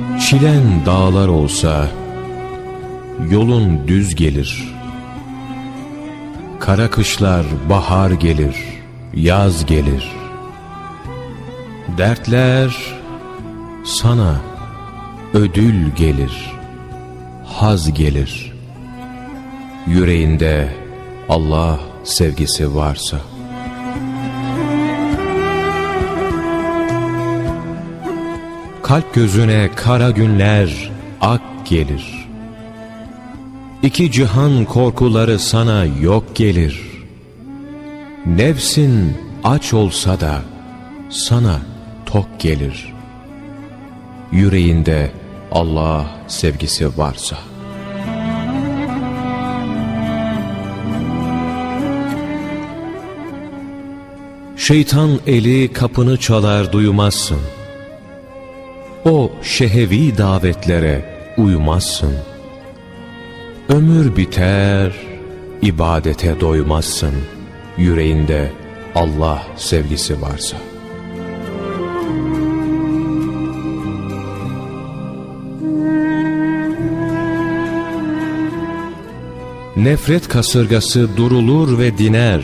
Biçilen dağlar olsa yolun düz gelir. Kara kışlar bahar gelir, yaz gelir. Dertler sana ödül gelir, haz gelir. Yüreğinde Allah sevgisi varsa. Kalp gözüne kara günler ak gelir. İki cihan korkuları sana yok gelir. Nefsin aç olsa da sana tok gelir. Yüreğinde Allah sevgisi varsa. Şeytan eli kapını çalar duymazsın. O şehevi davetlere uymazsın. Ömür biter, ibadete doymazsın. Yüreğinde Allah sevgisi varsa. Nefret kasırgası durulur ve diner.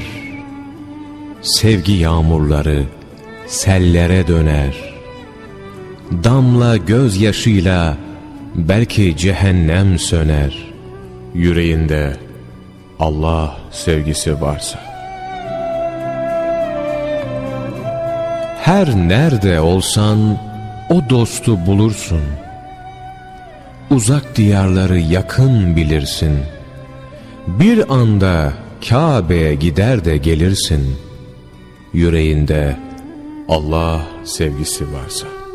Sevgi yağmurları sellere döner. Damla gözyaşıyla belki cehennem söner. Yüreğinde Allah sevgisi varsa. Her nerede olsan o dostu bulursun. Uzak diyarları yakın bilirsin. Bir anda Kabe'ye gider de gelirsin. Yüreğinde Allah sevgisi varsa.